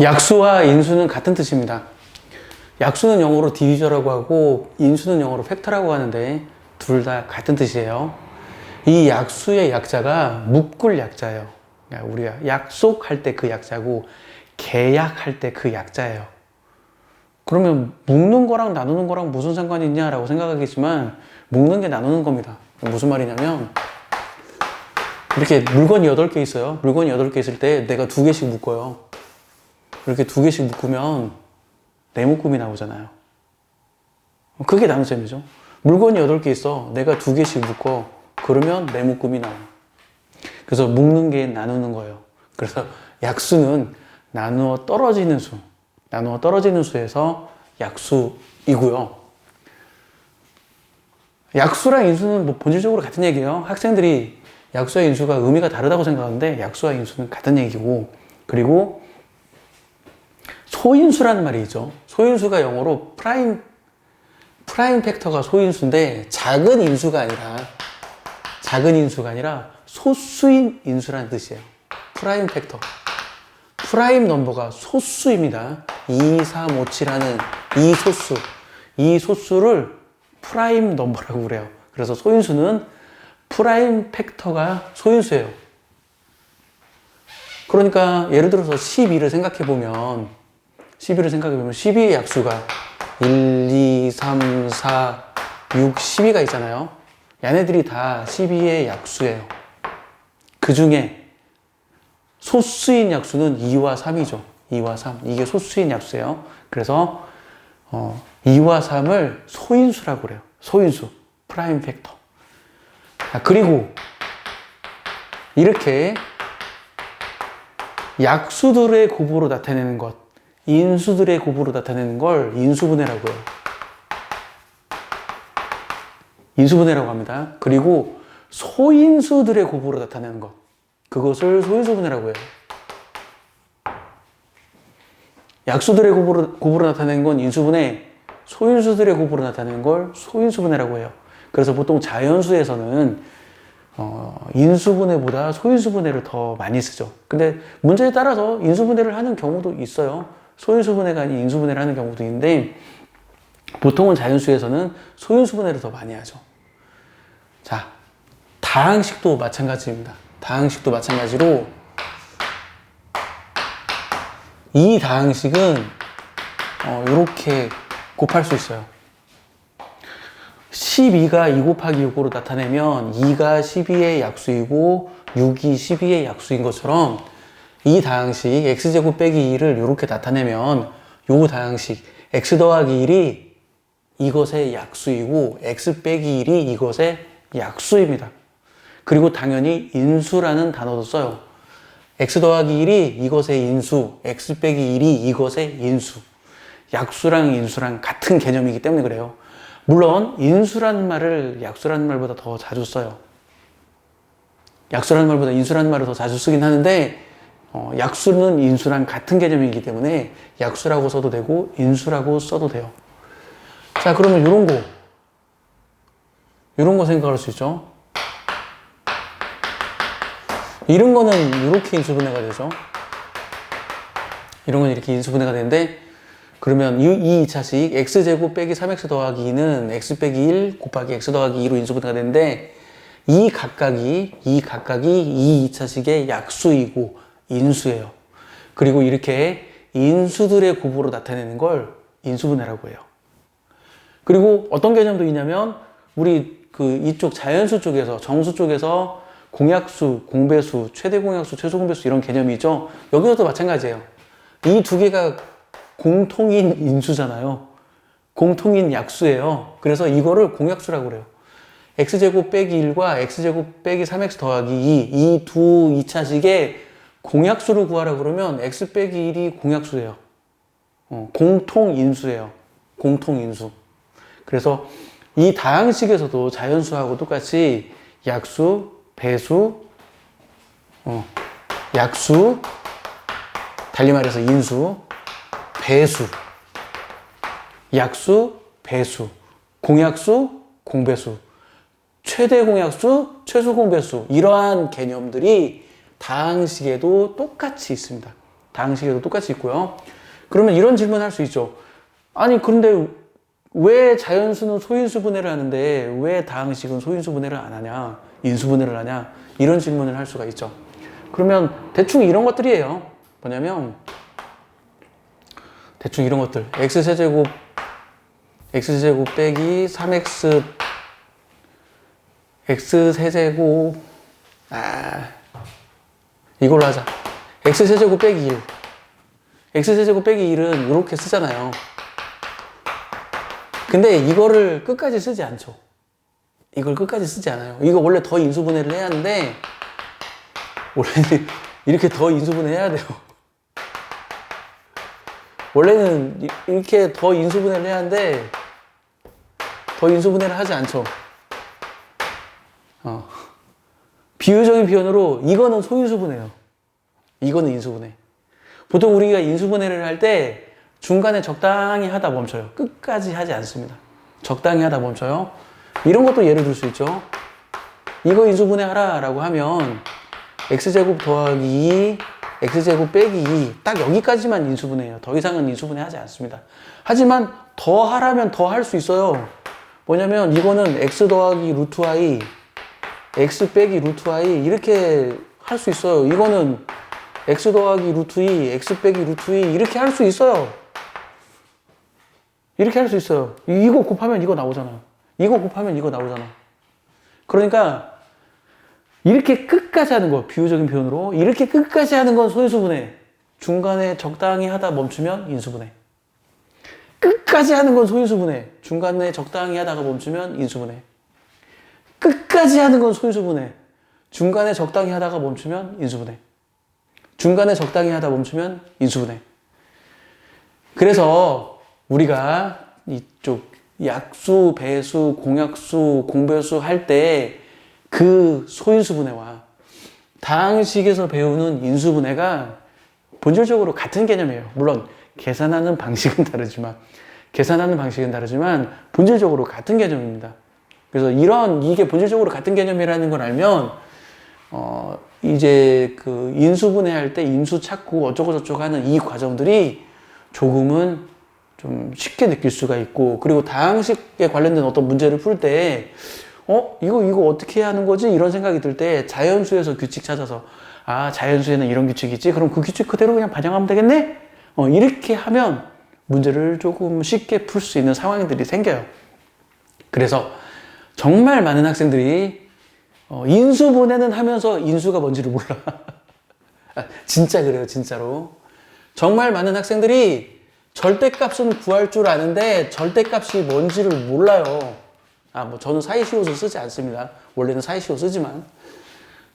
약수와 인수는 같은 뜻입니다. 약수는 영어로 디비저라고 하고 인수는 영어로 팩터라고 하는데 둘 다 같은 뜻이에요. 이 약수의 약자가 묶을 약자예요. 그러니까 우리가 약속할 때 그 약자고 계약할 때 그 약자예요. 그러면 묶는 거랑 나누는 거랑 무슨 상관이 있냐라고 생각하겠지만 묶는 게 나누는 겁니다. 무슨 말이냐면 이렇게 물건이 8개 있어요. 물건이 8개 있을 때 내가 두 개씩 묶어요. 이렇게 두 개씩 묶으면 네 묶음이 나오잖아요. 그게 나눗셈이죠. 물건이 8개 있어. 내가 두 개씩 묶어. 그러면 네 묶음이 나와. 그래서 묶는 게 나누는 거예요. 그래서 약수는 나누어 떨어지는 수. 나누어 떨어지는 수에서 약수이고요. 약수랑 인수는 뭐 본질적으로 같은 얘기예요. 학생들이 약수와 인수가 의미가 다르다고 생각하는데 약수와 인수는 같은 얘기고 그리고 소인수라는 말이 있죠. 소인수가 영어로 프라임 프라임 팩터가 소인수인데 작은 인수가 아니라 작은 인수가 아니라 소수인 인수라는 뜻이에요. 프라임 팩터. 프라임 넘버가 소수입니다. 2, 3, 5, 7하는 이 소수. 이 소수를 프라임 넘버라고 그래요. 그래서 소인수는 프라임 팩터가 소인수예요. 그러니까 예를 들어서 12를 생각해 보면 12를 생각해 보면 12의 약수가 1, 2, 3, 4, 6, 12가 있잖아요. 얘네들이 다 12의 약수예요. 그 중에 소수인 약수는 2와 3이죠. 2와 3. 이게 소수인 약수예요. 그래서 어, 2와 3을 소인수라고 그래요. 소인수. 프라임 팩터. 아, 그리고 이렇게 약수들의 곱으로 나타내는 것, 인수들의 곱으로 나타내는 걸 인수분해라고 해요. 인수분해라고 합니다. 그리고 소인수들의 곱으로 나타내는 것, 그것을 소인수분해라고 해요. 약수들의 곱으로, 곱으로 나타내는 건 인수분해, 소인수들의 곱으로 나타내는 걸 소인수분해라고 해요. 그래서 보통 자연수에서는 어, 인수분해보다 소인수분해를 더 많이 쓰죠. 근데 문제에 따라서 인수분해를 하는 경우도 있어요. 소인수분해가 아닌 인수분해를 하는 경우도 있는데 보통은 자연수에서는 소인수분해를 더 많이 하죠. 자, 다항식도 마찬가지입니다. 다항식도 마찬가지로 이 다항식은 어, 이렇게 곱할 수 있어요. 12가 2 곱하기 6으로 나타내면 2가 12의 약수이고 6이 12의 약수인 것처럼 이 다항식 x제곱 빼기 2를 이렇게 나타내면 요 다항식 x 더하기 1이 이것의 약수이고 x 빼기 1이 이것의 약수입니다. 그리고 당연히 인수라는 단어도 써요. x 더하기 1이 이것의 인수, x 빼기 1이 이것의 인수. 약수랑 인수랑 같은 개념이기 때문에 그래요. 물론 인수라는 말을 약수라는 말보다 더 자주 써요. 약수라는 말보다 인수라는 말을 더 자주 쓰긴 하는데 어, 약수는 인수랑 같은 개념이기 때문에 약수라고 써도 되고 인수라고 써도 돼요. 자 그러면 이런 거 이런 거 생각할 수 있죠. 이런 거는 이렇게 인수분해가 되죠. 이런 건 이렇게 인수분해가 되는데 그러면 이 2차식 x제곱 빼기 3x 더하기 2는 x 빼기 1 곱하기 x 더하기 2로 인수분해가 되는데 이 각각이 이 각각이 이 2차식의 약수이고 인수예요. 그리고 이렇게 인수들의 곱으로 나타내는 걸 인수분해라고 해요. 그리고 어떤 개념도 있냐면 우리 그 이쪽 자연수 쪽에서 정수 쪽에서 공약수, 공배수, 최대 공약수, 최소 공배수 이런 개념이 있죠. 여기서도 마찬가지예요. 이 두 개가 공통인 인수잖아요. 공통인 약수예요. 그래서 이거를 공약수라고 그래요. x제곱 빼기 1과 x제곱 빼기 3x 더하기 2, 이 두 2차식의 공약수를 구하라 그러면 x 빼기 1이 공약수예요. 어, 공통인수예요. 공통인수. 그래서 이 다항식에서도 자연수하고 똑같이 약수, 배수, 어, 약수, 달리 말해서 인수, 배수, 약수, 배수, 공약수, 공배수, 최대 공약수, 최소 공배수 이러한 개념들이 다항식에도 똑같이 있습니다. 다항식에도 똑같이 있고요. 그러면 이런 질문 할 수 있죠. 아니, 그런데 왜 자연수는 소인수 분해를 하는데 왜 다항식은 소인수 분해를 안 하냐? 인수 분해를 하냐? 이런 질문을 할 수가 있죠. 그러면 대충 이런 것들이에요. 뭐냐면 대충 이런 것들. x세제곱 x세제곱 빼기 3x x세제곱 아 이걸로 하자. x세제곱 빼기 1 x세제곱 빼기 1은 이렇게 쓰잖아요. 근데 이거를 끝까지 쓰지 않죠. 이걸 끝까지 쓰지 않아요. 이거 원래 더 인수분해를 해야 하는데 원래는 이렇게 더 인수분해 해야 돼요. 원래는 이- 이렇게 더 인수분해를 해야 하는데 더 인수분해를 하지 않죠. 어. 비유적인 표현으로 이거는 소인수분해예요. 이거는 인수분해. 보통 우리가 인수분해를 할 때 중간에 적당히 하다 멈춰요. 끝까지 하지 않습니다. 적당히 하다 멈춰요. 이런 것도 예를 들 수 있죠. 이거 인수분해 하라라고 하면 x제곱 더하기 2, x제곱 빼기 2, 딱 여기까지만 인수분해해요. 더 이상은 인수분해 하지 않습니다. 하지만 더 하라면 더 할 수 있어요. 뭐냐면 이거는 x 더하기 루트 y, x 빼기 루트 y 이렇게 할 수 있어요. 이거는 x 더하기 루트 2, x 빼기 루트 2 이렇게 할 수 있어요. 이렇게 할 수 있어요. 이- 이거 곱하면 이거 나오잖아. 이거 곱하면 이거 나오잖아. 그러니까 이렇게 끝까지 하는 거 비유적인 표현으로 이렇게 끝까지 하는 건 소인수분해. 중간에 적당히 하다 멈추면 인수분해. 끝까지 하는 건 소인수분해. 중간에 적당히 하다가 멈추면 인수분해. 끝까지 하는 건 소인수분해. 중간에 적당히 하다가 멈추면 인수분해. 중간에 적당히 하다 멈추면 인수분해. 그래서 우리가 이쪽 약수, 배수, 공약수, 공배수 할 때 그 소인수분해와 다항식에서 배우는 인수분해가 본질적으로 같은 개념이에요. 물론 계산하는 방식은 다르지만 계산하는 방식은 다르지만 본질적으로 같은 개념입니다. 그래서 이런 이게 본질적으로 같은 개념이라는 걸 알면 어 이제 그 인수분해 할 때 인수 찾고 어쩌고 저쩌고 하는 이 과정들이 조금은 좀 쉽게 느낄 수가 있고 그리고 다항식에 관련된 어떤 문제를 풀 때 어 이거 이거 어떻게 하는 거지? 이런 생각이 들 때 자연수에서 규칙 찾아서 아 자연수에는 이런 규칙이 있지? 그럼 그 규칙 그대로 그냥 반영하면 되겠네? 어 이렇게 하면 문제를 조금 쉽게 풀 수 있는 상황들이 생겨요. 그래서 정말 많은 학생들이 어, 인수 보내는 하면서 인수가 뭔지를 몰라. 아, 진짜 그래요, 진짜로. 정말 많은 학생들이 절대값은 구할 줄 아는데 절대값이 뭔지를 몰라요. 아, 뭐 저는 사이시옷을 쓰지 않습니다. 원래는 사이시옷 쓰지만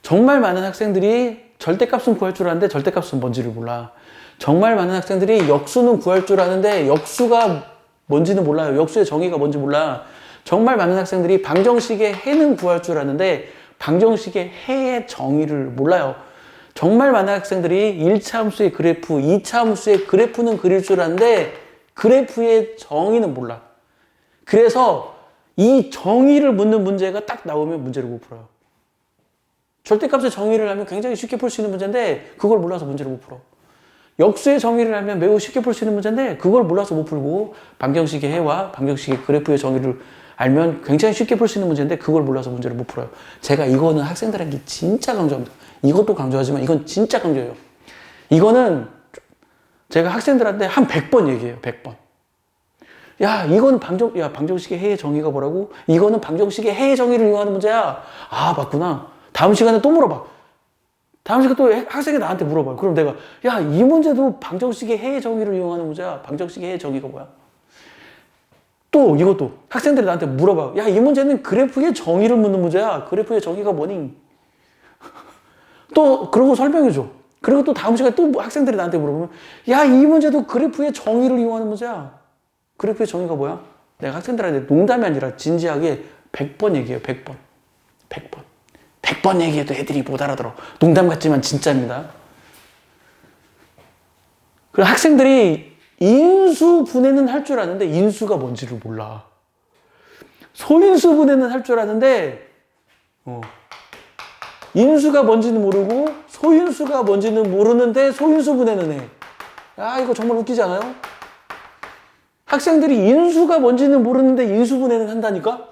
정말 많은 학생들이 절대값은 구할 줄 아는데 절대값은 뭔지를 몰라. 정말 많은 학생들이 역수는 구할 줄 아는데 역수가 뭔지는 몰라요. 역수의 정의가 뭔지 몰라. 정말 많은 학생들이 방정식의 해는 구할 줄 아는데 방정식의 해의 정의를 몰라요. 정말 많은 학생들이 1차 함수의 그래프, 2차 함수의 그래프는 그릴 줄 아는데 그래프의 정의는 몰라. 그래서 이 정의를 묻는 문제가 딱 나오면 문제를 못 풀어요. 절대값의 정의를 하면 굉장히 쉽게 풀 수 있는 문제인데 그걸 몰라서 문제를 못 풀어. 역수의 정의를 알면 매우 쉽게 풀 수 있는 문제인데 그걸 몰라서 못 풀고 방정식의 해와 방정식의 그래프의 정의를 알면 굉장히 쉽게 풀 수 있는 문제인데 그걸 몰라서 문제를 못 풀어요. 제가 이거는 학생들에게 진짜 강조합니다. 이것도 강조하지만 이건 진짜 강조해요. 이거는 제가 학생들한테 한 100번 얘기해요. 100번. 야, 이건 방정, 야, 방정식의 해의 정의가 뭐라고? 이거는 방정식의 해의 정의를 이용하는 문제야. 아, 맞구나. 다음 시간에 또 물어봐. 다음 시간에 또 학생이 나한테 물어봐요. 그럼 내가, 야, 이 문제도 방정식의 해의 정의를 이용하는 문제야. 방정식의 해의 정의가 뭐야? 또 이것도 학생들이 나한테 물어봐요. 야, 이 문제는 그래프의 정의를 묻는 문제야. 그래프의 정의가 뭐니? 또 그러고 설명해줘. 그리고 또 다음 시간에 또 학생들이 나한테 물어보면, 야, 이 문제도 그래프의 정의를 이용하는 문제야. 그래프의 정의가 뭐야? 내가 학생들한테 농담이 아니라 진지하게 100번 얘기해요. 100번. 100번. 100번 얘기해도 애들이 못 알아들어. 농담 같지만 진짜입니다. 그리고 학생들이 인수 분해는 할 줄 아는데 인수가 뭔지를 몰라. 소인수 분해는 할 줄 아는데 어. 인수가 뭔지는 모르고 소 소인수가 뭔지는 모르는데 소인수 분해는 해. 야, 이거 정말 웃기지 않아요? 학생들이 인수가 뭔지는 모르는데 인수 분해는 한다니까?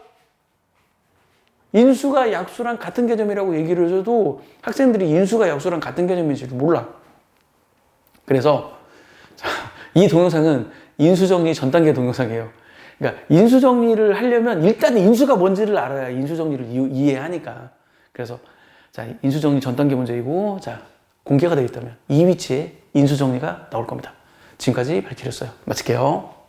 인수가 약수랑 같은 개념이라고 얘기를 해줘도 학생들이 인수가 약수랑 같은 개념인지를 몰라. 그래서 자, 이 동영상은 인수정리 전 단계 동영상이에요. 그러니까 인수정리를 하려면 일단 인수가 뭔지를 알아야 인수정리를 이- 이해하니까. 그래서 자 인수정리 전 단계 문제이고 자 공개가 되어 있다면 이 위치에 인수정리가 나올 겁니다. 지금까지 밝히렸어요. 마칠게요.